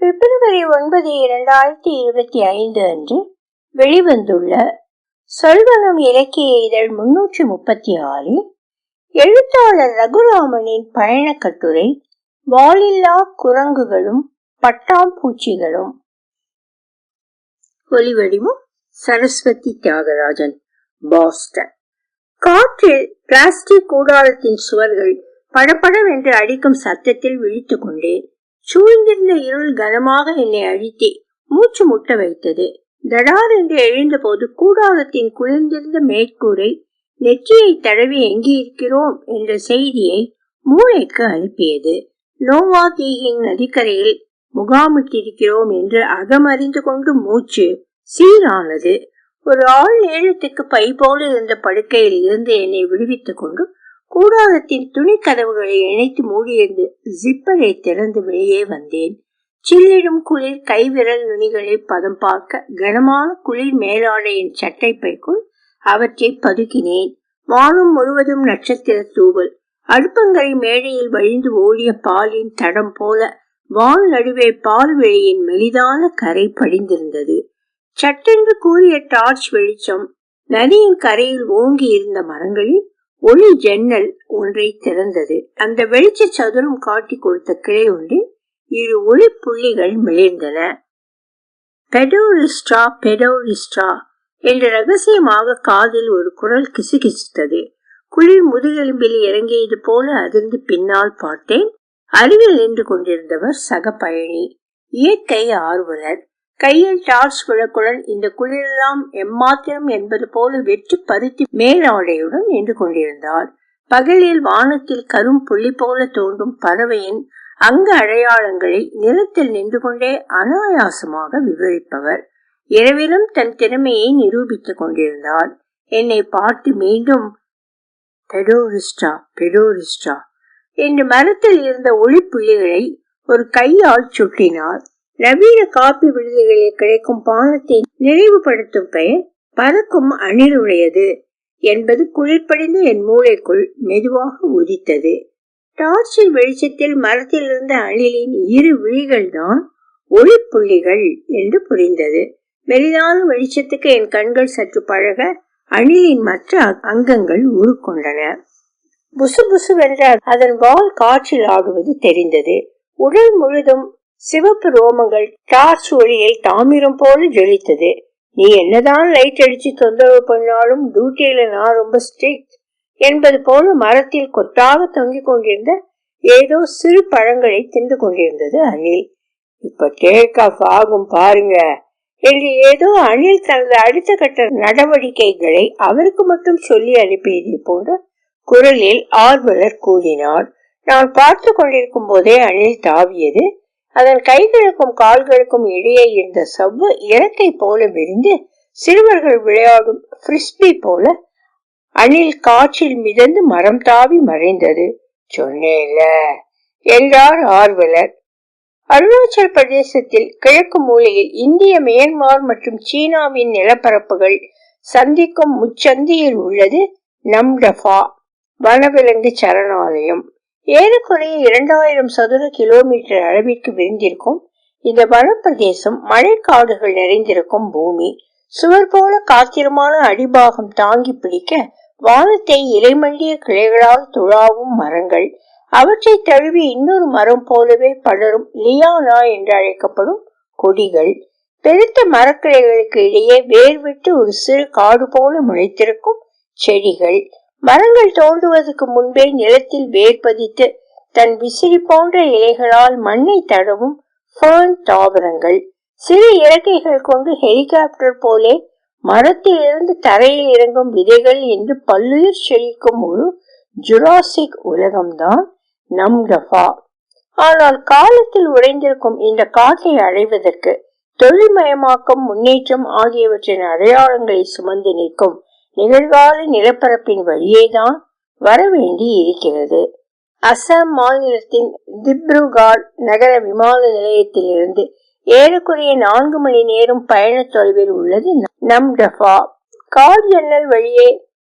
பிப்ரவரி ஒன்பது இரண்டாயிரத்தி இருபத்தி ஐந்து அன்று வெளிவந்துள்ள சொல்வனம் இலக்கிய இதழ் முன்னூற்றி முப்பத்தி ஆறில் எழுத்தாளர் ரகுராமனின் பயண கட்டுரை வாலில்லா குரங்குகளும் பட்டாம்பூச்சிகளும். ஒலிவடிவும் சரஸ்வதி தியாகராஜன் பாஸ்டன். காற்றில் பிளாஸ்டிக் கூடாரத்தின் சுவர்கள் படபடவென்று அடிக்கும் சத்தத்தில் விழித்துக்கொண்டேன் சூழ்ந்திருந்த இருள் கனமாக என்னை அழித்தி மூச்சு முட்ட வைத்தது. தடார் என்று எழுந்தபோது கூடாரத்தின் குளிர்ந்திருந்த மேற்கூரை நெற்றியை தடவி எங்கே இருக்கிறோம்? என்ற செய்தியை மூளைக்கு அனுப்பியது. நோவா தீகின் நதிக்கரையில் முகாமிட்டிருக்கிறோம் என்று அகமறிந்து கொண்டு மூச்சு சீரானது. ஒரு ஆள் நேரத்துக்கு பை போல இருந்த படுக்கையில் இருந்து என்னை விடுவித்துக் கொண்டு கூடாரத்தின் துணி கதவுகளை இணைத்து மூடியிருந்து ஜிப்பரை திறந்து வெளியே வந்தேன். சில்லிடும் குளிர் கைவிரல் நுனிகளை பதம் பார்க்க கனமான குளிர் மேலாடையின் சட்டை பைக்குள் அவற்றை பதுக்கினேன். வானம் முழுவதும் நட்சத்திர தூவல். அடுப்பங்கரை மேடையில் வழிந்து ஓடிய பாலின் தடம் போல வால் நடுவே பால் வெளியின் மெலிதான கரை படிந்திருந்தது. சட்டென்று கூறிய டார்ச் வெளிச்சம் நதியின் கரையில் ஓங்கி இருந்த மரங்களில் ஒளி ஜன்னல் ஒன்றை திறந்தது. அந்த வெளிச்ச சதுரம் காட்டி கொடுத்த கிளை ஒன்று இரு ஒளி புள்ளிகள் மிளிர்ந்தன. பெடோரிஸ்டா பெடோரிஸ்டா என்று ரகசியமாக காதில் ஒரு குரல் கிசுகிசுத்தது. குளிர் முதுகெலும்பில் இறங்கியது போல அதிர்ந்து பின்னால் பார்த்தேன். அருகில் நின்று கொண்டிருந்தவர் சக பயணி. இயற்கை ஆர்வலர். கையில் டார்ச் விளக்குடன் இந்த குளிரெல்லாம் எம்மாத்திரம் என்பது போல வெற்றி பருத்தி மேலாடையுடன் நின்று கொண்டிருந்தார். பகலில் வானத்தில் கரும் புள்ளி போல தோன்றும் பறவையின் அங்க அடையாளங்களை நிலத்தில் நின்று கொண்டே அனாயாசமாக விவரிப்பவர். இரவிலும் தன் திறமையை நிரூபித்துக் கொண்டிருந்தார். என்னை பார்த்து மீண்டும் பெடோரிஸ்டா பெடோரிஸ்டா என்று மரத்தில் இருந்த ஒளி புள்ளிகளை ஒரு கையால் சுட்டினார். நவீன காப்பி விடுதிகளில் கிடைக்கும் பானத்தை நினைவுபடுத்தும் பெயர் பறக்கும் அணிலுடையது என்பது குளிர்படிந்த என் மூளைக்குள் மெதுவாக உதித்தது. டார்ச்சின் வெளிச்சத்தில் மரத்தில் இருந்த அணிலின் இரு விழிகள் தான் ஒளிப்புள்ளிகள் என்று புரிந்தது. மெலிதான வெளிச்சத்துக்கு என் கண்கள் சற்று பழக அணிலின் மற்ற அங்கங்கள் உருக்கொண்டன. புசு புசுவென்ற அதன் வால் காற்றில் ஆடுவது தெரிந்தது. உடல் முழுதும் சிவப்பு ரோமங்கள் டார்ச் ஒளியில் தாமிரம் போல ஜொலித்தது. நீ என்னதான் லைட் அடிச்சு தொந்தரவு பண்ணாலும் டியூட்டியில நான் ரொம்ப ஸ்ட்ரிக்ட் என்பது போல மரத்தில் கொத்தாக தொங்கிக் கொண்டிருந்த ஏதோ சிறு பழங்களை தின்று கொண்டிருந்தது அணில். இப்ப டேக் ஆஃப் ஆகும் பாருங்க என்று ஏதோ அணில் தனது அடுத்த கட்ட நடவடிக்கைகளை அவருக்கு மட்டும் சொல்லி அனுப்பியது போன்ற குரலில் ஆர்வலர் கூறினார். நான் பார்த்து கொண்டிருக்கும் போதே அணில் தாவியது. அதன் கைகளுக்கும் கால்களுக்கும் இடையே இருந்த சவ்வு இறக்கை போல விரிந்து சிறுவர்கள் விளையாடும் பிரிஸ்பி போல அணில் காற்றில் மிதந்து மரம் தாவி மறைந்தது. சொன்னேல என்றார் ஆர்வலர். அருணாச்சல் பிரதேசத்தில் கிழக்கு மூலையில் இந்திய மியான்மார் மற்றும் சீனாவின் நிலப்பரப்புகள் சந்திக்கும் முச்சந்தியில் உள்ளது நம்டஃபா வனவிலங்கு சரணாலயம். ஏறக்குறைய இரண்டாயிரம் சதுர கிலோமீட்டர் அளவிற்கு விரிந்திருக்கும் இந்த வனப்பிரதேசம் மழைக்காடுகள் நிறைந்திருக்கும் பூமி சுவர் போல காத்திரமான அடிபாகம் தாங்கி பிடிக்க வானத்தை இலைமண்டிய கிளைகளால் துழாவும் மரங்கள் அவற்றை தழுவி இன்னொரு மரம் போலவே படரும் லியானா என்று அழைக்கப்படும் கொடிகள். பெருத்த மரக்கிளைகளுக்கு இடையே வேர்விட்டு ஒரு சிறு காடு போல முளைத்திருக்கும் செடிகள். மரங்கள் தோன்றுவதற்கு முன்பே நிலத்தில் வேர் பதித்து தன் விசிறி போன்ற இலைகளால் மண்ணை தடவும் தாவரங்கள். சிறு இறக்கைகள் கொண்டு ஹெலிகாப்டர் போலே மரத்தில் இருந்து தரையில் இறங்கும் விதைகள் என்று பல்லுயிர் செழிக்கும் ஒரு ஜுராசிக் உலகம்தான் நம் டஃபா ஆனால் காலத்தில் உறைந்திருக்கும் இந்த காட்டை அடைவதற்கு தொழில்மயமாக்கம் முன்னேற்றம் ஆகியவற்றின் அடையாளங்களை சுமந்து நிற்கும் நிகழ்கால நிலப்பரப்பின் வழியேதான் வரவேண்டி இருக்கிறது. அசாம் மாநிலத்தின் திப்ருகாட் நகர விமான நிலையத்திலிருந்து ஏறக்குறைய நான்கு மணி நேரம் பயண தொலைவில் உள்ளது நம் டஃபா. கார் ஜன்னல் வழியே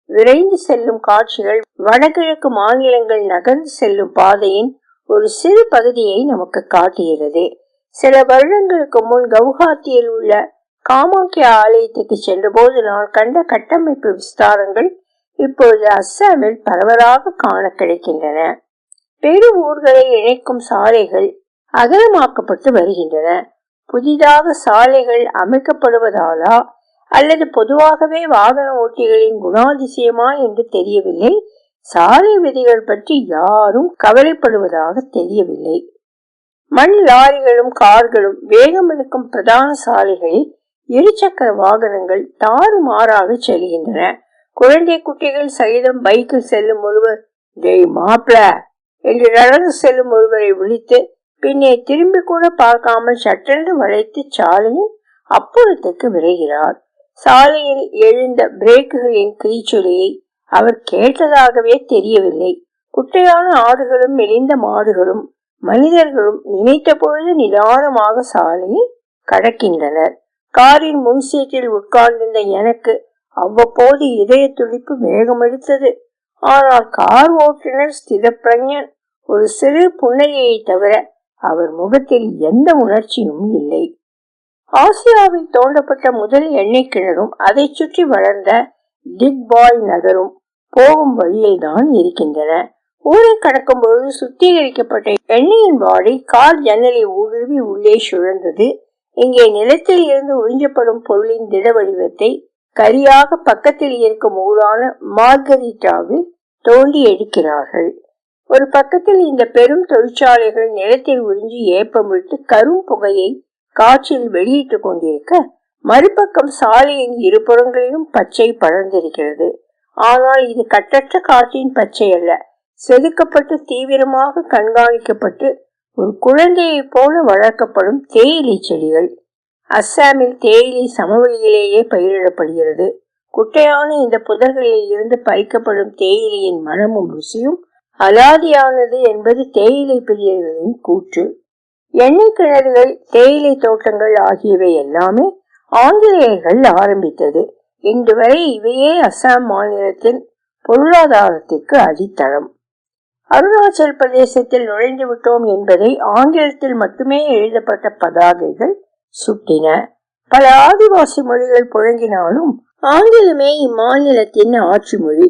விரைந்து செல்லும் காட்சிகள் வடகிழக்கு மாநிலங்கள் நகர்ந்து செல்லும் பாதையின் ஒரு சிறு பகுதியை நமக்கு காட்டுகிறது. சில வருடங்களுக்கு முன் கவுஹாத்தியில் உள்ள காமாக்கிய ஆலயத்துக்கு சென்றபோது நான் கண்ட கட்டமைப்பு விஸ்தாரங்கள் இப்பொழுது அஸ்ஸாமில் பரவலாக காண கிடைக்கின்றன. பெரு ஊர்களை இணைக்கும் சாலைகள் அகலமாக்கப்பட்டு வருகின்றன. புதிதாக சாலைகள் அமைக்கப்படுவதாலா அல்லது பொதுவாகவே வாகன ஓட்டிகளின் குணாதிசயமா என்று தெரியவில்லை? சாலை விதிகள் பற்றி யாரும் கவலைப்படுவதாக தெரியவில்லை. மண் லாரிகளும் கார்களும் வேகம் எடுக்கும் பிரதான சாலைகளில் இருசக்கர வாகனங்கள் தாறுமாறாக செல்கின்றன. குழந்தை குட்டிகள் சகிதம் பைக்கில் செல்லும் ஒருவர் டேய் மாப்பிள என்று நடந்து செல்லும் ஒருவரை விழித்து பின்னே திரும்பி கூட பார்க்காமல் சட்டென்று வளைத்து சாலையின் அப்புறத்துக்கு விரைகிறார். சாலையில் எழுந்த பிரேக்குகளின் கிரீச்சொலியை அவர் கேட்டதாகவே தெரியவில்லை. குட்டையான ஆடுகளும் மெலிந்த மாடுகளும் மனிதர்களும் நினைத்த பொழுது நிதானமாக சாலையை கடக்கின்றனர். காரின் முன் சீட்டில் உட்கார்ந்திருந்த எனக்கு அவ்வப்போது இதய துடிப்பு வேகமெடுத்தது ஆனால் கார் ஓட்டுநர் ஸ்திதப்பிரஞன் ஒரு சிறு புன்னகையை தவிர அவர் முகத்தில் எந்த உணர்ச்சியும் இல்லை. ஆசியாவில் தோண்டப்பட்ட முதல் எண்ணெய் கிணறும் அதை சுற்றி வளர்ந்த டிக்பாய் நகரும் போகும் வழியில் தான் இருக்கின்றன. ஊரை கடக்கும் பொழுது சுத்திகரிக்கப்பட்ட எண்ணெயின் வாடை கார் ஜன்னலை ஊடுருவி உள்ளே சுழந்தது இங்கே நிலத்தில் இருந்து உறிஞ்சப்படும் பொருளின் திட வடிவத்தை கரியாக பக்கத்தில் இருக்கும் ஊரான மார்கரிட்டாவில் தோண்டி எடுக்கிறார்கள். ஒரு பக்கத்தில் இந்த பெரும் தொழிற்சாலைகள் நிலத்தில் உறிஞ்சி ஏப்பம் விட்டு கரும் புகையை காற்றில் வெளியிட்டுக் கொண்டிருக்க மறுபக்கம் சாலையின் இருபுறங்களிலும் பச்சை படர்ந்திருக்கிறது. ஆனால் இது கட்டற்ற காற்றின் பச்சை அல்ல. செதுக்கப்பட்டு தீவிரமாக கண்காணிக்கப்பட்டு ஒரு குழந்தையை போல வளர்க்கப்படும் தேயிலை செடிகள். அஸ்ஸாமில் தேயிலை சமவெளியிலேயே பயிரிடப்படுகிறது. குட்டையான இந்த புதர்களில் இருந்து பறிக்கப்படும் தேயிலையின் மனமும் ருசியும் அலாதியானது என்பது தேயிலை பிரியர்களின் கூற்று. எண்ணெய் கிணறுகள் தேயிலை தோட்டங்கள் ஆகியவை எல்லாமே ஆங்கிலேயர்கள் ஆரம்பித்தது. இன்று வரை இவையே அஸ்ஸாம் மாநிலத்தின் பொருளாதாரத்திற்கு அடித்தளம். அருணாச்சல் பிரதேசத்தில் நுழைந்து விட்டோம் என்பதை ஆங்கிலத்தில் மட்டுமே எழுதப்பட்ட பதாகைகள் சுட்டின. பல ஆதிவாசி மொழிகள் புழங்கினாலும் ஆங்கிலமே இம்மாநிலத்தின் ஆட்சி மொழி.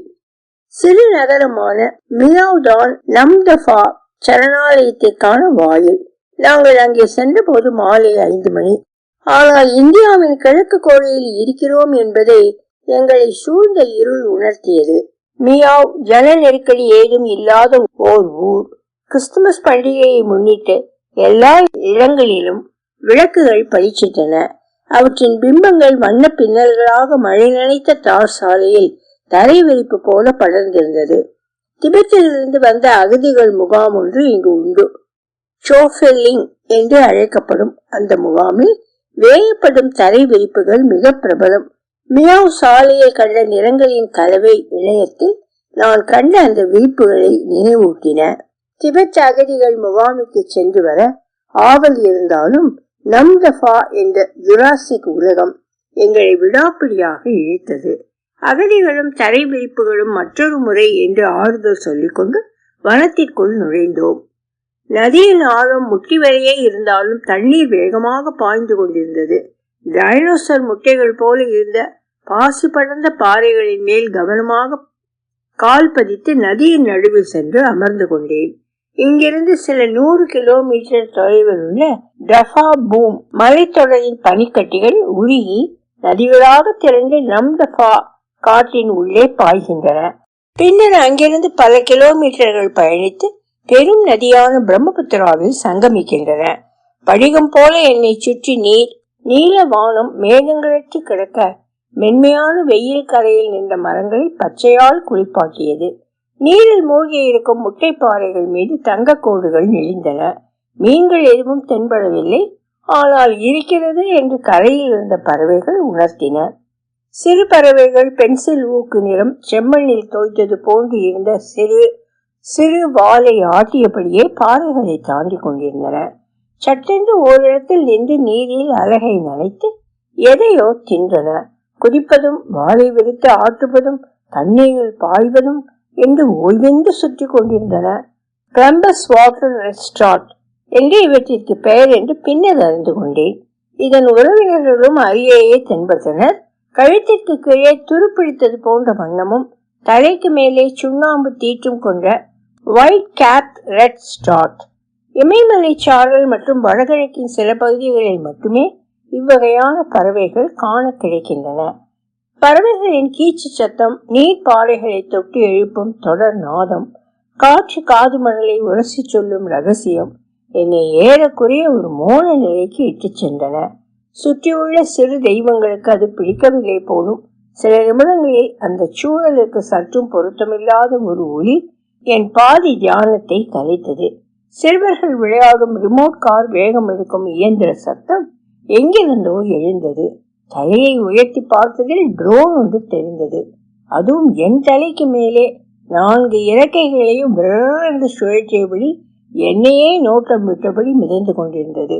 சிறு நகரமான மியாவ்தான் நம்தபா சரணாலயத்திற்கான வாயில். நாங்கள் அங்கே சென்ற போது மாலை ஐந்து மணி. ஆனால் இந்தியாவின் கிழக்கு கோடையில் இருக்கிறோம் என்பதை எங்களை சூழ்ந்த இருள் உணர்த்தியது. மியாவ் ஜன நெருக்கடி ஏதும் இல்லாத ஓர் ஊர். கிறிஸ்துமஸ் பண்டிகையை முன்னிட்டு எல்லா இடங்களிலும் விளக்குகள் பளிச்சிட்டன அவற்றின் பிம்பங்கள் வண்ண பின்னல்களாக மழை நனைத்த தார் சாலையில் தரை விரிப்பு போல படர்ந்திருந்தது. திபெத்திலிருந்து வந்த அகதிகள் முகாம் ஒன்று இங்கு உண்டு. சோஃபெல்லிங் என்று அழைக்கப்படும் அந்த முகாமில் வேயப்படும் தரை விரிப்புகள் மிக பிரபலம். மியாவ் சாலையை கண்ட நிறங்களின் கலவை இணையத்தில் நான் கண்ட அந்த விரிப்புகளை நினைவூட்டின. திபெத் அகதிகள் முகாமுக்கு சென்று வர ஆவல் இருந்தாலும் நம் தஃபா என்ற ஜுராசிக் உலகம் எங்களை விடாப்பிடியாக இழுத்தது. அகதிகளும் தரை விரிப்புகளும் மற்றொரு முறை என்று ஆறுதல் சொல்லிக்கொண்டு வனத்திற்குள் நுழைந்தோம். நதியின் ஆழம் முட்டி வரையே இருந்தாலும் தண்ணீர் வேகமாக பாய்ந்து கொண்டிருந்தது. டைனோசர் முட்டைகள் போல இருந்த பாசி படர்ந்த பாறைகளின் மேல் கவனமாக கால் பதித்து நதியின் நடுவில் சென்று அமர்ந்து கொண்டேன். இங்கிருந்து சில நூறு கிலோமீட்டர் தொலைவில் உள்ள டஃபா பூம் மலைத்தொடரின் பனிக்கட்டிகள் உருகி நதிகளாக திறந்து நம் டஃபா காற்றின் உள்ளே பாய்கின்றன. பின்னர் அங்கிருந்து பல கிலோமீட்டர்கள் பயணித்து பெரும் நதியான பிரம்மபுத்திராவில் சங்கமிக்கின்றன. படிகம் போல என்னை சுற்றி நீர் நீல வானம் மேகங்களற்று கிடக்க மென்மையான வெயில் கரையில் நின்ற மரங்களை பச்சையால் குளிப்பாட்டியது. நீரில் மூழ்கி இருக்கும் முட்டை பாறைகள் மீது தங்க கோடுகள் நெளிந்தன. மீன்கள் எதுவும் தென்படவில்லை. ஆனால் இருக்கிறது என்று கரையில் இருந்த பறவைகள் உணர்த்தின. சிறு பறவைகள் பென்சில் ஊக்கு நிறம் செம்மண்ணில் தோய்த்தது போன்று இருந்த சிறு சிறு வாலை ஆட்டியபடியே பாறைகளை தாண்டி கொண்டிருந்தன. சட்டென்று ஓரிடத்தில் நின்று நீரில் அலகை நனைத்து எதையோ தின்றன. குதிப்பதும் வாளை விரித்து ஆட்டுவதும் தண்ணீரில் பாய்வதும் என்று ஓய்வென்று சுற்றி கொண்டிருந்தன. கிளம்பஸ் வாட்டர் ரெஸ்டார்ட் என்று இவற்றிற்கு பெயர் என்று பின்னர் அறிந்து கொண்டேன். இதன் உறவினர்களும் அரியையே தென்பட்டனர். கழுத்திற்கு கீழே துருப்பிடித்தது போன்ற வண்ணமும் தலைக்கு மேலே சுண்ணாம்பு தீற்றும் கொண்ட ஒயிட் கேப் ரெட் ஸ்டார்ட் இமயமலை சாரல் மற்றும் வடகிழக்கின் சில பகுதிகளில் மட்டுமே இவ்வகையான பறவைகள் காண கிடைக்கின்றன. பறவைகளின் கீச்சு சத்தம் நீர் பாறைகளை தொட்டி எழுப்பும் தொடர் நாதம் காற்று காது மணலை உரசி சொல்லும் ரகசியம் என்னை ஏறக்குறைய ஒரு மோன நிலைக்கு இட்டுச் சென்றன. சுற்றியுள்ள சிறு தெய்வங்களுக்கு அது பிடிக்கவில்லை போலும் சில நிமிடங்களில் அந்த சூழலுக்கு சற்றும் பொருத்தமில்லாத ஒரு ஒளி என் பாதி தியானத்தை கலைத்தது சிறுவர்கள் விளையாடும் ரிமோட் கார் வேகம் எடுக்கும் இயந்திர சத்தம் எங்கிருந்தோ எழுந்தது. தலையை உயர்த்தி பார்த்ததில் ட்ரோன் ஒன்று தெரிந்தது. அதுவும் என் தலைக்கு மேலே. நான்கு இறக்கைகளையும் என்று சுழற்றியபடி என்னையே நோட்டம் விட்டபடி மிதந்து கொண்டிருந்தது.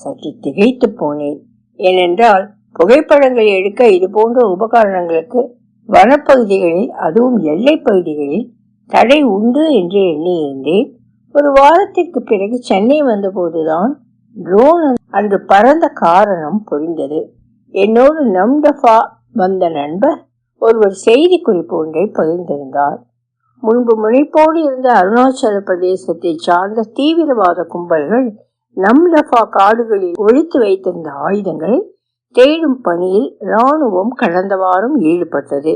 சற்று திகைத்து போனேன். ஏனென்றால் புகைப்படங்களை எடுக்க இது போன்ற உபகரணங்களுக்கு வனப்பகுதிகளில் அதுவும் எல்லை பகுதிகளில் தடை உண்டு என்று எண்ணியிருந்தேன். ஒரு வாரத்திற்கு பிறகு சென்னை வந்தபோதுதான் ட்ரோன் அன்று பறந்த காரணம் புரிந்தது. என்னோடு நம்டஃபா வந்த நண்பர் ஒருவர் செய்தி குறிப்பு ஒன்றை பகிர்ந்திருந்தார். முன்பு முனைப்போடு இருந்த அருணாச்சல பிரதேசத்தை சார்ந்த தீவிரவாத கும்பல்கள் நம்லஃபா காடுகளில் ஒழித்து வைத்திருந்த ஆயுதங்களை தேடும் பணியில் இராணுவம் கடந்த வாரம் ஈடுபட்டது.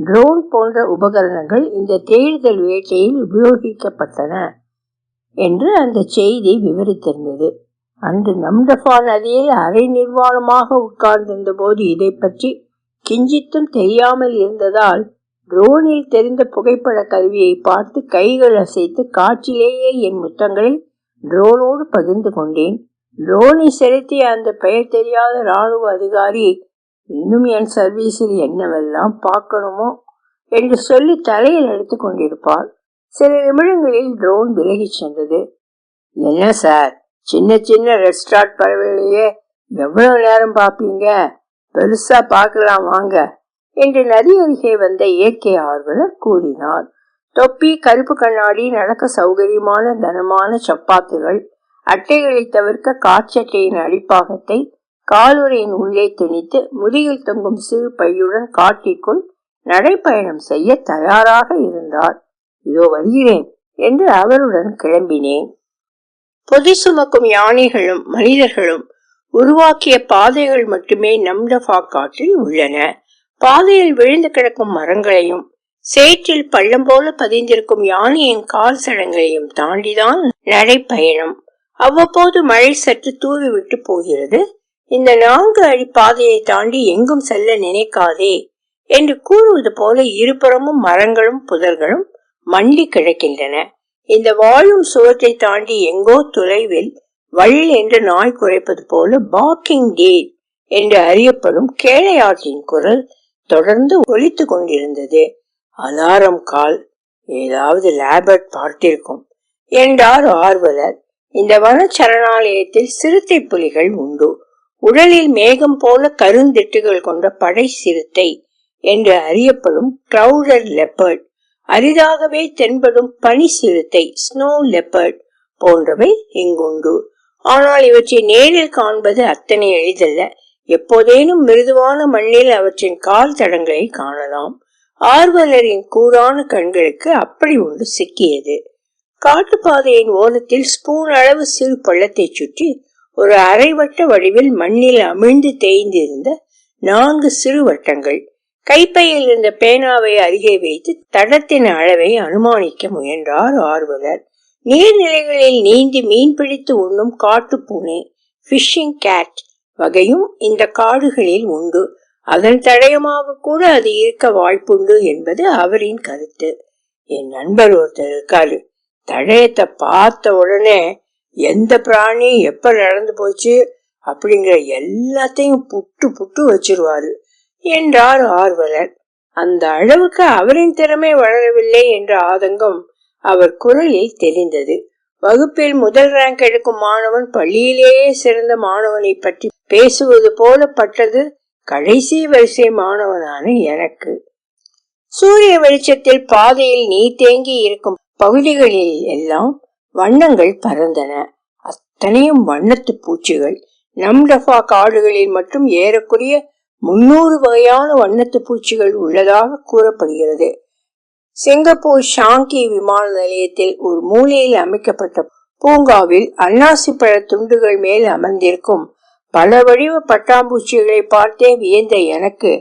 ட்ரோன் போன்ற உபகரணங்கள் இந்த தேடுதல் வேட்டையில் உபயோகிக்கப்பட்டன என்று அந்த செய்தி விவரித்திருந்தது. அன்று நம்டஃபா நதியில் அரை நிர்வாணமாக உட்கார்ந்திருந்த போது இதை பற்றி கிஞ்சித்தும் தெரியாமல் இருந்ததால் ட்ரோனில் தெரிந்த புகைப்பட கருவியை பார்த்து கைகள் அசைத்து காற்றிலேயே என் முத்தங்களை ட்ரோனோடு பகிர்ந்து கொண்டேன். ட்ரோனை செலுத்திய அந்த பெயர் தெரியாத ராணுவ அதிகாரி இன்னும் என் சர்வீஸில் என்னவெல்லாம் பார்க்கணுமோ என்று சொல்லி தலையில் எடுத்து கொண்டிருப்பார். சில நிமிடங்களில் ட்ரோன் விலகி சென்றது. என்ன சார்? சின்ன சின்ன ரெஸ்டார்ட் பறவைகளையே எவ்வளவு நேரம் பார்ப்பீங்க? பெருசா பார்க்கலாம் வாங்க. என்று நதி அருகே வந்த இயற்கை ஆர்வலர் கூறினார். தொப்பி கருப்பு கண்ணாடி நடக்க சௌகரியமான தனமான சப்பாத்துகள் அட்டைகளை தவிர்க்க காட்சட்டையின் அடிப்பாகத்தை காலுரையின் உள்ளே திணித்து முதுகில் தொங்கும் சிறு பையுடன் காட்டிற்குள் நடைப்பயணம் செய்ய தயாராக இருந்தார். இதோ வருகிறேன் என்று அவருடன் கிளம்பினேன். பொதி சுமக்கும் யானைகளும் மனிதர்களும் உருவாக்கிய பாதைகள் மட்டுமே நம்டஃபா காட்டில் உள்ளன. பாதையில் விழுந்து கிடக்கும் மரங்களையும் சேற்றில் பள்ளம் போல பதிந்திருக்கும் யானையின் கால் சடங்களையும் தாண்டிதான் நடைப்பயணம் அவ்வப்போது மழை சற்று தூவி விட்டு போகிறது. இந்த நான்கு அடி பாதையை தாண்டி எங்கும் செல்ல நினைக்காதே என்று கூறுவது போல இருபுறமும் மரங்களும் புதர்களும் மண்டி கிடக்கின்றன. இந்த வாழும் சுவற்றை தாண்டி எங்கோ தொலைவில் வள் என்று நாய் குறைப்பது போல பாக்கிங் டே என்று அறியப்படும் கேளையாட்டின் குரல் தொடர்ந்து ஒலித்து கொண்டிருந்தது. அலாரம் கால் ஏதாவது லேபர்ட் பார்த்திருக்கும் என்றார் ஆர்வலர். இந்த வன சரணாலயத்தில் சிறுத்தை புலிகள் உண்டு. உடலில் மேகம் போல கருந்திட்டுகள் கொண்ட படை சிறுத்தை என்று அறியப்படும் கிரௌடர் லெப்பர்ட் அரிதாகவே தென்படும் பனி சிறுத்தை ஸ்னோ லெப்பர்ட் போன்றவை இங்குண்டு. ஆனால் இவற்றை நேரில் காண்பது அத்தனை எளிதல்ல. எப்போதேனும் மிருதுவான மண்ணில் அவற்றின் கால் தடங்களை காணலாம். ஆர்வலரின் கூரான கண்களுக்கு அப்படி ஒன்று சிக்கியது. காட்டுப்பாதையின் ஓரத்தில் ஸ்பூன் அளவு சிறு பள்ளத்தை சுற்றி ஒரு அரைவட்ட வடிவில் மண்ணில் அமிழ்ந்து தேய்ந்திருந்த நான்கு சிறு வட்டங்கள். கைப்பையில் இருந்த பேனாவை அருகே வைத்து தடத்தின் அளவை அனுமானிக்க முயன்றார் ஆர்வலர். நீர்நிலைகளில் நீந்தி மீன் பிடித்து உண்ணும் காட்டு பூனை பிஷிங் கேட் வகையும் இந்த காடுகளில் உண்டு. அதன் தடயமாக கூட அது இருக்க வாய்ப்புண்டு என்பது அவரின் கருத்து. என் நண்பர் ஒருத்தர் இருக்காரு. தடயத்தை பார்த்த உடனே எந்த பிராணி? எப்ப நடந்து போச்சு? அப்படிங்கிற எல்லாத்தையும் புட்டு புட்டு வச்சிருவாரு. என்றார் ஆர்வலர். அந்த அளவுக்கு அவரின் திறமை வளரவில்லை என்ற ஆதங்கம் அவர் குரலில் தெரிந்தது வகுப்பில் முதல் ரேங்க் எடுக்கும் மாணவன் பள்ளியிலேயே சிறந்த மாணவனை பற்றி பேசுவது போல பட்டது கடைசி வரிசை மாணவனான எனக்கு. சூரிய வெளிச்சத்தில் பாதையில் நீர் தேங்கி இருக்கும் பகுதிகளில் எல்லாம் வண்ணங்கள் பறந்தன. அத்தனையும் வண்ணத்து பூச்சிகள். நம்டஃபா காடுகளில் மட்டும் ஏறக்குரிய முன்னூறு வகையான வண்ணத்து பூச்சிகள் உள்ளதாக கூறப்படுகிறது. சிங்கப்பூர் ஷாங்கி விமான நிலையத்தில் ஒரு மூலையில் அமைக்கப்பட்ட பூங்காவில் அன்னாசி பழ துண்டுகள் மேல் அமர்ந்திருக்கும். பல வடிவ பட்டாம்பூச்சிகளை பார்த்தே வியந்த எனக்கு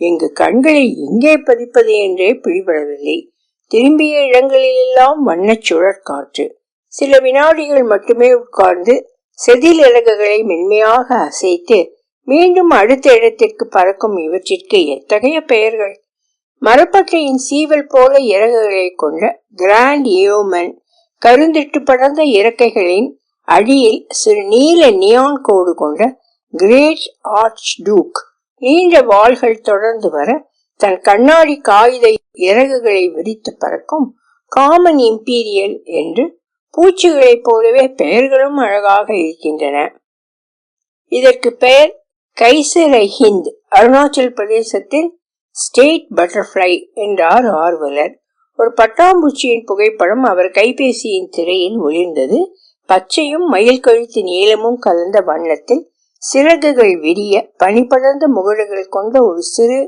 எங்கு கண்களை எங்கே பதிப்பது என்றே பிடிபடவில்லை. திரும்பிய இடங்களிலெல்லாம் வண்ணச் சுழற்காற்று. சில வினாடிகள் மட்டுமே உட்கார்ந்து செதில் இறகுகளை மென்மையாக அசைத்து மீண்டும் அடுத்த இடத்திற்கு பறக்கும் இவற்றிற்கு எத்தகைய பெயர்கள்? மரப்பட்டையின் சீவல் போல இறகுகளை கொண்ட கிராண்ட் ஏமன் கருந்திட்டு படர்ந்த இறக்கைகளின் அடியில் சிறு நீல நியான் கோடு கொண்ட கிரேட் ஆர்ச் டூக் நீண்ட வாள்கள் தொடர்ந்து வர தன் கண்ணாடி காகித இறகுகளை விரித்து பறக்கும் காமன் இம்பீரியல் என்று பூச்சிகளைப் போலவே பெயர்களும் அழகாக இருக்கின்றன. இதற்கு பெயர் கைசரை ஹிந்த் அருணாச்சல் பிரதேசத்தில் ஸ்டேட் பட்டர்ஃப்ளை என்றார் ஆர்வலர். ஒரு பட்டாம்பூச்சியின் புகைப்படம் அவர் கைபேசியின் திரையில் ஒளிர்ந்தது. பச்சையும் மயில் கழுத்து நீளமும் கலந்த வண்ணத்தில் சிறகுகள் விரிய பனிபடர்ந்த முகடுகள் கொண்ட ஒரு சிறு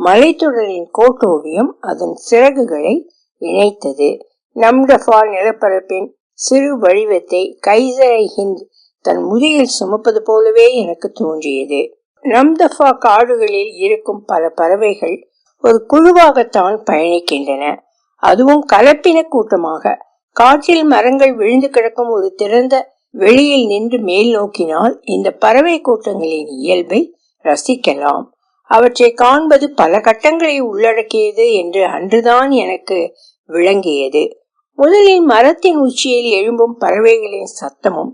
மலைத்தொடரின் கோட்டோவியம் அதன் சிறகுகளை இணைத்தது. நம்டஃபால் நிலப்பரப்பின் சிறு வடிவத்தை கைசரை ஹிந்த் தன் முதுகில் சுமப்பது போலவே எனக்கு தோன்றியது. நம்தஃபா காடுகளில் இருக்கும் பல பறவைகள் ஒரு குழுவாகத்தான் பயணிக்கின்றன. அதுவும் கலப்பின கூட்டமாக. காற்றில் மரங்கள் விழுந்து கிடக்கும் ஒரு திறந்த வெளியில் நின்று மேல் நோக்கினால் இந்த பறவை கூட்டங்களின் இயல்பை ரசிக்கலாம். அவற்றை காண்பது பல கட்டங்களை உள்ளடக்கியது என்று அன்றுதான் எனக்கு விளங்கியது. முதலில் மரத்தின் உச்சியில் எழும்பும் பறவைகளின் சத்தமும்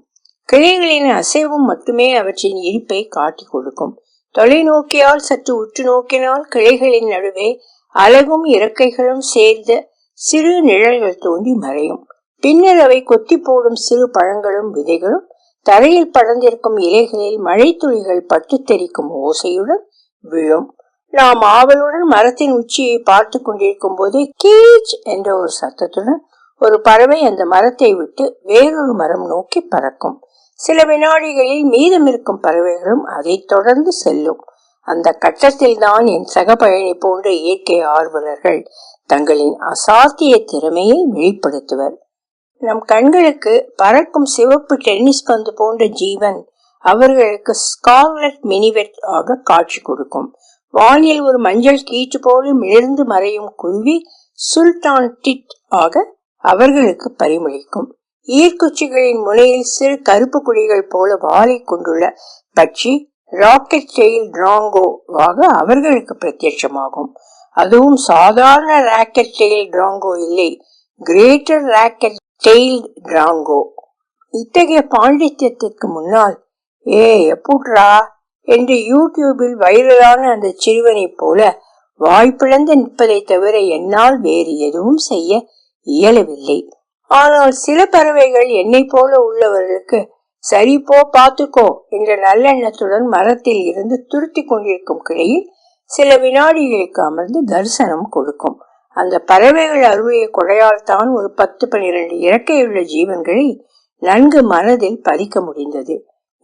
கிளைகளின் அசைவும் மட்டுமே அவற்றின் இருப்பை காட்டி கொடுக்கும். தொலைநோக்கியால் சற்று உற்று நோக்கினால் கிளைகளின் நடுவே அழகும் இறக்கைகளும் சேர்ந்த சிறு நிழல்கள் தோண்டி மறையும். பின்னர் அவை கொத்தி போடும் சிறு பழங்களும் விதைகளும் தரையில் படர்ந்திருக்கும் இலைகளில் மழை துளிகள் பட்டு தெரிக்கும் ஓசையுடன் விழும். நாம் ஆவலுடன் மரத்தின் உச்சியை பார்த்து கொண்டிருக்கும் போது கீச் என்ற ஒரு சத்தத்துடன் ஒரு பறவை அந்த மரத்தை விட்டு வேறொரு மரம் நோக்கி பறக்கும். சில வினாடிகளில் மீதம் இருக்கும் பறவைகளும் அதை தொடர்ந்து செல்லும். அந்த கட்டத்தில் தான் என் சக பயணி போன்ற இயற்கை ஆர்வலர்கள் தங்களின் அசாத்திய திறமையை வெளிப்படுத்துவர். நம் கண்களுக்கு பறக்கும் சிவப்பு டென்னிஸ் பந்து போன்ற ஜீவன் அவர்களுக்கு ஸ்கார்லட் மினிவெட் ஆக காட்சி கொடுக்கும். வானில் ஒரு மஞ்சள் கீற்று போல மிளர்ந்து மறையும் குருவி சுல்தான் டிட் ஆக அவர்களுக்கு பரிமளிக்கும். ஈர்க்குச்சிகளின் முனையில் சிறு கருப்பு குழிகள் போல வாலை கொண்டுள்ள பட்சி ராக்கெட் டெயில் டிராங்கோவாக அவர்களுக்கு பிரத்யட்சமாகும். அதுவும் சாதாரண ராக்கெட் டெயில் டிராங்கோ இல்லை கிரேட்டர் ராக்கெட் டெயில் டிராங்கோ இத்தகைய பாண்டித்யத்திற்கு முன்னால் ஏ எப்புட்ரா என்று யூடியூபில் வைரலான அந்த சிறுவனைப் போல வாய்ப்பிழந்து நிற்பதை தவிர என்னால் வேறு எதுவும் செய்ய இயலவில்லை. ஆனால் சில பறவைகள் என்னை போல உள்ளவர்களுக்கு சரி போ பார்த்துக்கோ என்ற நல்லெண்ணத்துடன் மரத்தில் இருந்து துருத்தி கொண்டிருக்கும் கிளையில் சில வினாடிகளுக்கு அமர்ந்து தரிசனம் கொடுக்கும். அந்த பறவைகள் அருவிய கொடையால் தான் ஒரு பத்து பனிரெண்டு இறக்கையுள்ள ஜீவன்களை நன்கு மனதில் பதிக்க முடிந்தது.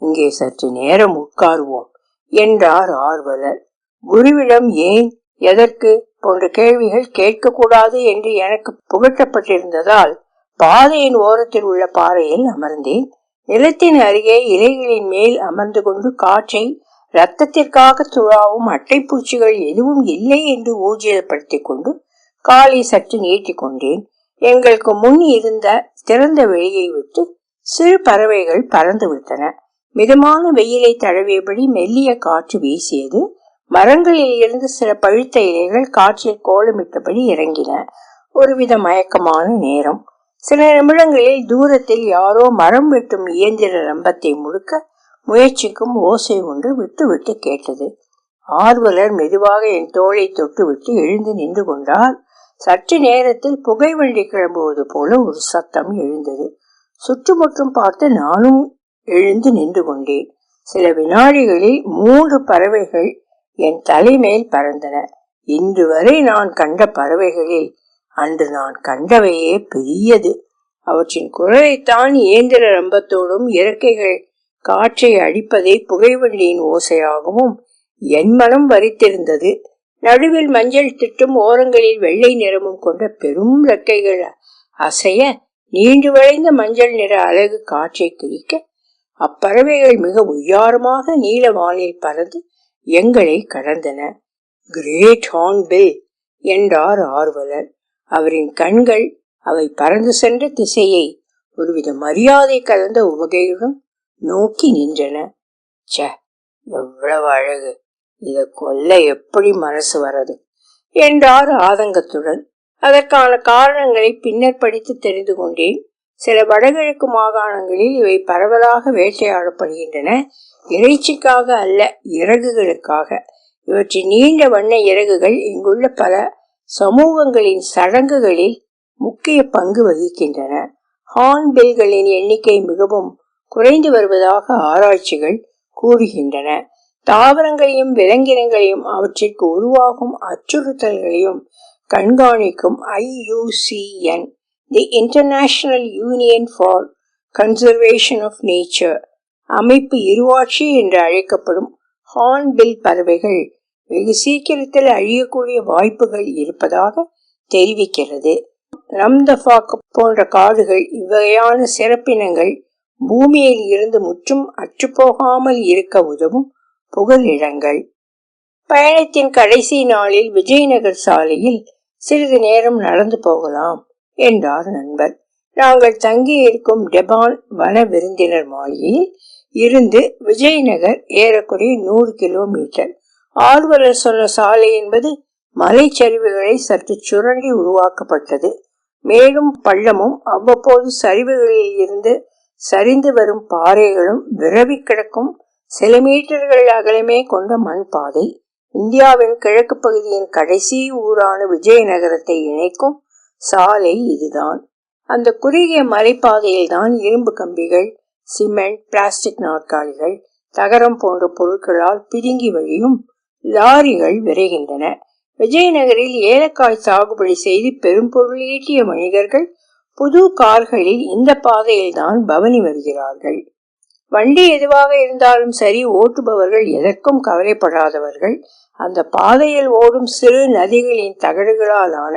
இங்கே சற்று நேரம் உட்காருவோம் என்றார் ஆர்வலர். குருவிடம் ஏன்? எதற்கு? போன்ற கேள்விகள் கேட்கக்கூடாது என்று எனக்கு புகட்டப்பட்டிருந்ததால் பாதையின் ஓரத்தில் உள்ள பாறையில் அமர்ந்தேன். நிலத்தின் அருகே இலைகளின் மேல் அமர்ந்து கொண்டு காற்றை ரத்தத்திற்காக துழாவும் அட்டைப்பூச்சிகள் எதுவும் இல்லை என்று ஊர்ஜிதப்படுத்திக் கொண்டு காலை சற்று நீட்டிக்கொண்டேன் எங்களுக்கு முன் இருந்த திறந்த வெளியை விட்டு சிறு பறவைகள் பறந்து விட்டன. மிதமான வெயிலை தழுவியபடி மெல்லிய காற்று வீசியது. மரங்களில் இருந்து சில பழுத்த இலைகள் காற்றில் கோலமிட்டபடி இறங்கின. ஒருவித மயக்கமான நேரம். சில நிமிடங்களில் தூரத்தில் யாரோ மரம் வெட்டும் இயந்திர ரம்பத்தை முழுக்க முயற்சிக்கும் ஓசை ஒன்று விட்டு விட்டு கேட்டது. ஆர்வலர் மெதுவாக என் தோளை தொட்டு விட்டு எழுந்து நின்று கொண்டால் சற்று நேரத்தில் புகை வண்டி கிளம்புவது போல ஒரு சத்தம் எழுந்தது. சுற்றுமுற்றும் பார்த்து நானும் எழுந்து நின்று கொண்டேன். சில வினாடிகளில் மூன்று பறவைகள் என் தலைமேல் பறந்தன. இன்று வரை நான் கண்ட பறவைகளில் அன்று நான் கண்டவையே பெரியது அவற்றின் குரலைத்தான் இயந்திர ரம்பத்தோடும் இறக்கைகள் காற்றை அடிப்பதை புகைவண்டியின் ஓசையாகவும் என் மனம் வரித்திருந்தது. நடுவில் மஞ்சள் திட்டும் ஓரங்களில் வெள்ளை நிறமும் கொண்ட பெரும் ரெக்கைகள் அசைய நீண்டு வளைந்த மஞ்சள் நிற அழகு காற்றை கிழிக்க அப்பறவைகள் மிக உயாரமாக நீல வானில் பறந்து எங்களை கடந்தன. கிரேட் ஹார்ன்பில் என்றார் ஆர்வலர். அவரின் கண்கள் அவை பறந்து சென்ற திசையை ஒருவித மரியாதை கலந்த உவகையுடன் நோக்கி நின்றன. ச எவ்வளவு அழகு. இதை கொல்ல எப்படி மனசு வரது என்றார் ஆதங்கத்துடன். அதற்கான காரணங்களை பின்னர் படித்து தெரிந்து கொண்டேன். சில வடகிழக்கு மாகாணங்களில் இவை பரவலாக வேட்டையாடப்படுகின்றன. இறைச்சிக்காக அல்ல இறகுகளுக்காக. இவற்றின் நீண்ட வண்ண இறகுகள் இங்குள்ள பல சமூகங்களின் சடங்குகளில் முக்கிய பங்கு வகிக்கின்றன. ஹார்ன்பில்களின் எண்ணிக்கை மிகவும் குறைந்து வருவதாக ஆராய்ச்சிகள் கூறுகின்றன. தாவரங்களையும் விலங்கினங்களையும் அவற்றிற்கு உருவாகும் அச்சுறுத்தல்களையும் கண்காணிக்கும் IUCN the International Union for Conservation of Nature அமைப்பு இருவாட்சி என்று அழைக்கப்படும் ஹார்ன்பில் பறவைகள் வெகு சீக்கிரத்தில் அழியக்கூடிய வாய்ப்புகள் இருப்பதாக தெரிவிக்கிறது. நம்தஃபாக் போன்ற காடுகள் இவ்வகையான சிறப்பினங்கள் பூமியில் இருந்து முற்றும் அற்றுப்போகாமல் இருக்க உதவும் புகலிடங்கள் பயணத்தின் கடைசி நாளில் விஜயநகர் சாலையில் சிறிது நேரம் நடந்து போகலாம் என்றார் நண்பர். நாங்கள் தங்கி இருக்கும் டெபான் வன விருந்தினர் மாளிகையில் இருந்து விஜயநகர் ஏறக்குறைய நூறு கிலோமீட்டர் ஆர்வலர் சொன்ன சாலை என்பது மலைச்சரிவுகளை சற்று சுரண்டி உருவாக்கப்பட்டது. மேலும் பள்ளமும் அவ்வப்போது சரிவுகளில் இருந்து சரிந்து வரும் பாறைகளும் விரவி கிடக்கும் சில மீட்டர்கள் அகலமே கொண்ட மண் பாதை இந்தியாவின் கிழக்கு பகுதியின் கடைசி ஊரான விஜயநகரத்தை இணைக்கும் சாலை இதுதான். அந்த குறுகிய மலைப்பாதையில் தான் இரும்பு கம்பிகள் சிமெண்ட் பிளாஸ்டிக் நாற்காலிகள் தகரம் போன்ற பொருட்களால் பிதுங்கி வழியும் லாரிகள் விரைகின்றன. விஜயநகரில் ஏலக்காய் சாகுபடி செய்து பெரும் பொருள் ஈட்டிய வணிகர்கள் புது கார்களில் இந்த பாதையில் தான் பவனி வருகிறார்கள். வண்டி எதுவாக இருந்தாலும் சரி ஓட்டுபவர்கள் எதற்கும் கவலைப்படாதவர்கள் அந்த பாதையில் ஓடும் சிறு நதிகளின் தகடுகளால் ஆன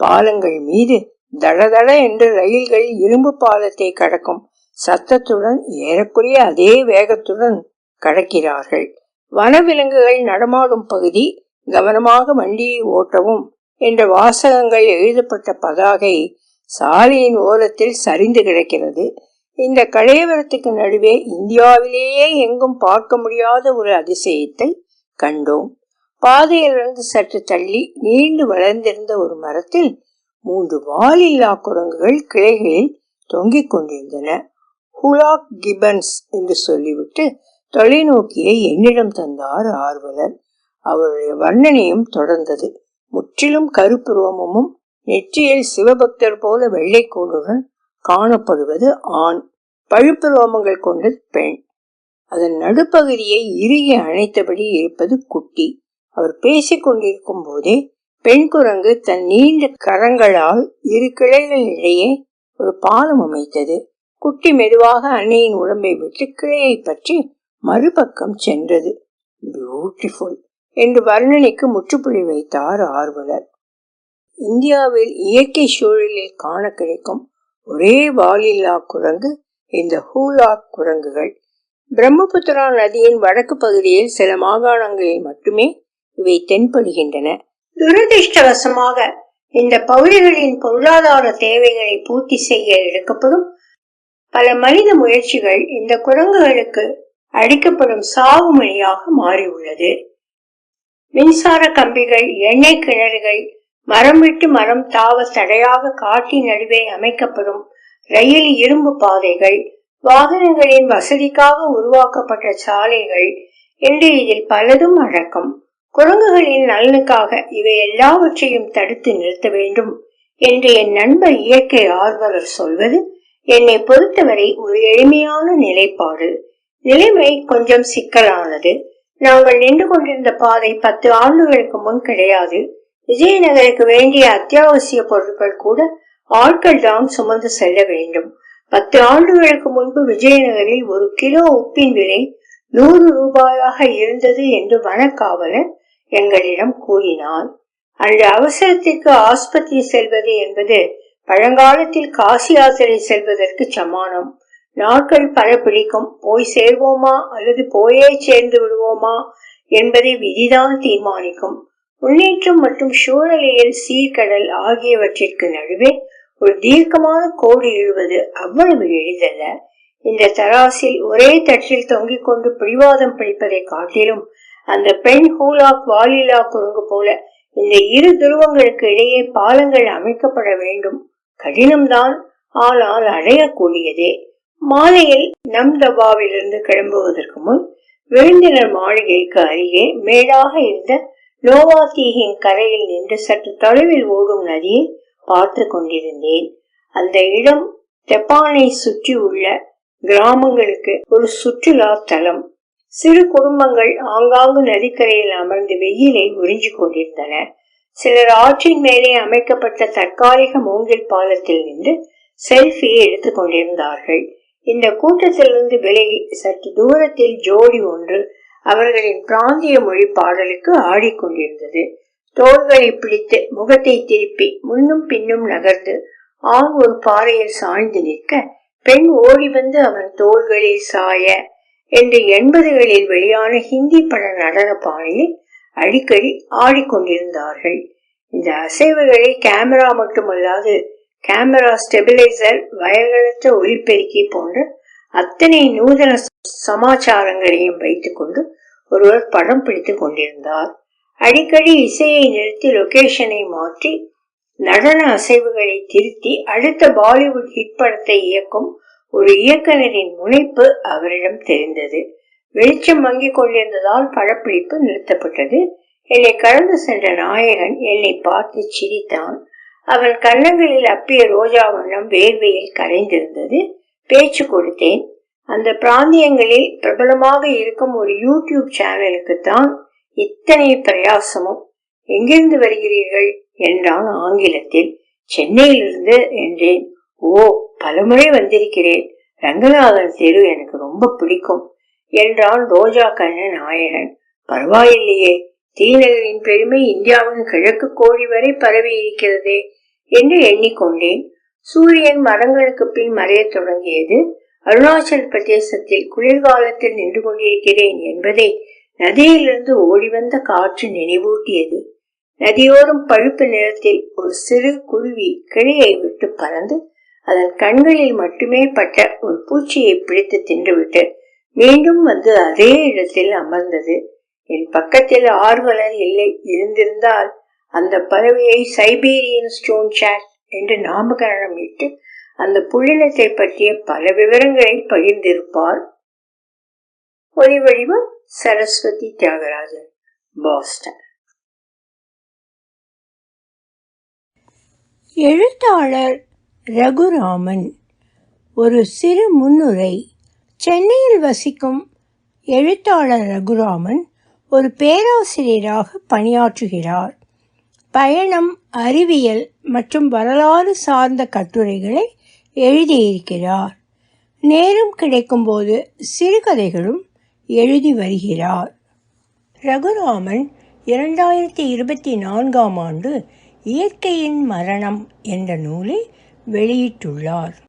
பாலங்கள் மீது தடதட என்று ரயில்கள் இரும்பு பாலத்தை கடக்கும் சத்தத்துடன் ஏறக்குறைய அதே வேகத்துடன் கடக்கிறார்கள். வனவிலங்குகள் நடமாடும் பகுதி கவனமாக வண்டியை ஓட்டவும் என்ற வாசகங்கள் எழுதப்பட்ட பதாகை சாலையின் ஓரத்தில் சரிந்து கிடக்கிறது. இந்த கடையவரத்துக்கு நடுவே இந்தியாவிலேயே எங்கும் பார்க்க முடியாத ஒரு அதிசயத்தை கண்டோம். பாதையிலிருந்து சற்று தள்ளி நீண்டு வளர்ந்திருந்த ஒரு மரத்தில் மூன்று வாலில்லா குரங்குகள் கிளைகளில் தொங்கிக் கொண்டிருந்தன. ஹுலாக் கிபன்ஸ் என்று சொல்லிவிட்டு தொலைநோக்கியை என்னிடம் தந்தார் ஆர்வலர். அவருடைய வர்ணனையும் தொடர்ந்தது. முற்றிலும் கருப்பு ரோமமும் நெற்றியில் சிவபக்தர் போல வெள்ளைக்கோடுடன் காணப்படுவது ஆண் பழுப்பு ரோமங்கள் கொண்டது பெண். அதன் நடுப்பகுதியை இறுகி அணைத்தபடி இருப்பது குட்டி. அவர் பேசிக் கொண்டிருக்கும் போதே பெண் குரங்கு தன் நீண்ட கரங்களால் இரு கிளைகள் இடையே ஒரு பாலம் அமைத்தது. குட்டி மெதுவாக அன்னையின் உடம்பை விட்டு கிளையை பற்றி மறுபக்கம் சென்றது. பியூட்டிஃபுல் என்று வர்ணனைக்கு முற்றுப்புள்ளி வைத்தார் ஆர்வலர். இந்தியாவில் இயற்கை சூழலில் காண கிடைக்கும் ஒரே வாலில்லா குரங்கு இந்த ஹூலாக் குரங்குகள். பிரம்மபுத்திரா நதியின் வடக்கு பகுதியில் சில மாகாணங்களில் மட்டுமே இவை தென்படுகின்றன. துரதிருஷ்டவசமாக இந்த பகுதிகளின் பொருளாதார தேவைகளை பூர்த்தி செய்ய எடுக்கப்படும் பல மனித முயற்சிகள் இந்த குரங்குகளுக்கு அடிக்கப்படும் சாவு மொழியாக மாறியுள்ளது. மின்சார கம்பிகள் எண்ணெய் கிணறுகள் மரம் விட்டு மரம் தாவ தடையாக காட்டின் நடுவே அமைக்கப்படும் ரயில் இரும்பு பாதைகள் வாகனங்களின் வசதிக்காக உருவாக்கப்பட்ட சாலைகள் என்று இதில் பலதும் அடக்கம். குரங்குகளின் நலனுக்காக இவை எல்லாவற்றையும் தடுத்து நிறுத்த வேண்டும் என்று என் நண்பர் இயற்கை ஆர்வலர் சொல்வது என்னை பொறுத்தவரை ஒரு எளிமையான நிலைப்பாடு. நிலைமை கொஞ்சம் சிக்கலானது. நாங்கள் நின்று கொண்டிருந்த பாதை பத்து ஆண்டுகளுக்கு முன் கிடையாது. விஜயநகருக்கு வேண்டிய அத்தியாவசிய பொருட்கள் கூட ஆட்கள் தான் சுமந்து செல்ல வேண்டும். பத்து ஆண்டுகளுக்கு முன்பு விஜயநகரில் ஒரு கிலோ உப்பின் விலை நூறு ரூபாயாக இருந்தது என்று வனக்காவலர் எங்களிடம் கூறினார். அந்த அவசரத்திற்கு ஆஸ்பத்திரி செல்வது என்பது பழங்காலத்தில் காசி யாத்திரை செல்வதற்கு சமானம். நாட்கள் பல பிடிக்கும் போய் சேர்வோமா? அல்லது போயே சேர்ந்து விடுவோமா? என்பதை விதிதான் தீர்மானிக்கும். முன்னேற்றம் மற்றும் சூழலியல் சீர்கடல் ஆகியவற்றிற்கு நடுவே ஒரு தீர்க்கமான கோடு இழுவது அவ்வளவு எளிதல்ல. இந்த தராசில் ஒரே தட்டில் தொங்கிக் கொண்டு பிடிவாதம் பிடிப்பதை காட்டிலும் அந்த பெண் ஹூலாக் வாலிலா குரங்கு போல இந்த இரு துருவங்களுக்கு இடையே பாலங்கள் அமைக்கப்பட வேண்டும். கடினம்தான் ஆனால் அடையக்கூடியதே. மாலையில் நம் தபாவிலிருந்து கிளம்புவதற்கு முன் விருந்தினர் மாளிகைக்கு அருகே மேடாக இருந்த நோவா தீகின் கரையில் நின்று சற்று தொலைவில் ஓடும் நதியை பார்த்து கொண்டிருந்தேன். அந்த இடம் ஜப்பானை சுற்றி உள்ள கிராமங்களுக்கு ஒரு சுற்றுலா தலம். சிறு குடும்பங்கள் ஆங்காங்கு நதிக்கரையில் அமர்ந்து வெயிலை உறிஞ்சு கொண்டிருந்தன. சிலர் ஆற்றின் மேலே அமைக்கப்பட்ட தற்காலிக மூங்கில் பாலத்தில் நின்று செல்ஃபியை எடுத்துக் கொண்டிருந்தார்கள். இந்த கூட்டத்திலிருந்து விலகி சற்று தூரத்தில் ஜோடி ஒன்று அவர்களின் பிராந்திய மொழி பாடலுக்கு ஆடிக்கொண்டிருந்தது. தோள்களை பிடித்து முகத்தை திருப்பி முன்னும் பின்னும் நகர்ந்து ஆண் ஒரு பாறையில் சாய்ந்து நிற்க பெண் ஓடி வந்து அவன் தோள்களில் சாய என்று எண்பதுகளில் வெளியான ஹிந்தி பட நடன பாணியில் அடிக்கடி ஆடிக்கொண்டிருந்தார்கள். இந்த அசைவுகளை கேமரா மட்டுமல்லாது கேமரா ஸ்டெபிலைசர் வயர்களற்ற ஒலிபெருக்கி போன்ற அத்தனை நூதன சமாச்சாரங்களையும் வைத்துக்கொண்டு ஒருவர் படம் பிடித்துக் கொண்டிருந்தார். அடிக்கடி இசையை நிறுத்தி லொகேஷனை மாற்றி நடன அசைவுகளை திருத்தி அடுத்த பாலிவுட் ஹிட் படத்தை இயக்கும் ஒரு இயக்குனரின் முனைப்பு அவரிடம் தெரிந்தது. வெளிச்சம் மங்கிக் கொண்டிருந்ததால் படப்பிடிப்பு நிறுத்தப்பட்டது. என்னை கடந்து சென்ற நாயகன் என்னை பார்த்து சிரித்தான். அவன் கன்னங்களில் அப்பிய ரோஜா வண்ணம் வேர்வையில் கரைந்திருந்தது. பேச்சு கொடுத்தேன். அந்த பிராந்தியங்களில் பிரபலமாக இருக்கும் ஒரு யூடியூப் சேனலுக்கு தான் இத்தனை பிரயாசமும் எங்கிருந்து வருகிறீர்கள்? என்றான் ஆங்கிலத்தில். சென்னையிலிருந்து என்றேன். ஓ பலமுறை வந்திருக்கிறேன். ரங்கநாதன் தெரு எனக்கு ரொம்ப பிடிக்கும் என்றான் ரோஜா கண்ணன் நாயகன். பரவாயில்லையே தீநகரின் பெருமை இந்தியாவின் கிழக்கு கோடி வரை பரவி இருக்கிறதே என்று எண்ணிக்கொண்டேன். சூரியன் மரங்களுக்கு பின் மறையத் தொடங்கியது. அருணாச்சல் பிரதேசத்தில் குளிர்காலத்தில் நின்று கொண்டிருக்கிறேன் என்பதை நதியிலிருந்து ஓடிவந்த காற்று நினைவூட்டியது. நதியோரம் பழுப்பு நிறத்தில் ஒரு சிறு குருவி கிளையை விட்டு பறந்து அதன் கண்களில் மட்டுமே பட்ட ஒரு பூச்சியை பிடித்து தின்றுவிட்டு மீண்டும் வந்து அதே இடத்தில் அமர்ந்தது. என் பக்கத்தில் ஆர்வலர் இல்லை. இருந்திருந்தால் அந்த பறவையை சைபீரியன் ஸ்டோன் சாட் என்று நாமகரணம் இட்டு அந்த புள்ளினத்தை பற்றிய பல விவரங்களை பகிர்ந்திருப்பார். ஒலி வடிவம் சரஸ்வதி தியாகராஜன் பாஸ்டன். எழுத்தாளர் ரகுராமன் ஒரு சிறு முன்னுரை. சென்னையில் வசிக்கும் எழுத்தாளர் ரகுராமன் ஒரு பேராசிரியராக பணியாற்றுகிறார். பயணம் அறிவியல் மற்றும் வரலாறு சார்ந்த கட்டுரைகளை எழுதியிருக்கிறார். நேரம் கிடைக்கும்போது சிறுகதைகளும் எழுதி வருகிறார். ரகுராமன் இரண்டாயிரத்தி இருபத்தி நான்காம் ஆண்டு இயற்கையின் மரணம் என்ற நூலை வெளியிட்டுள்ளார்.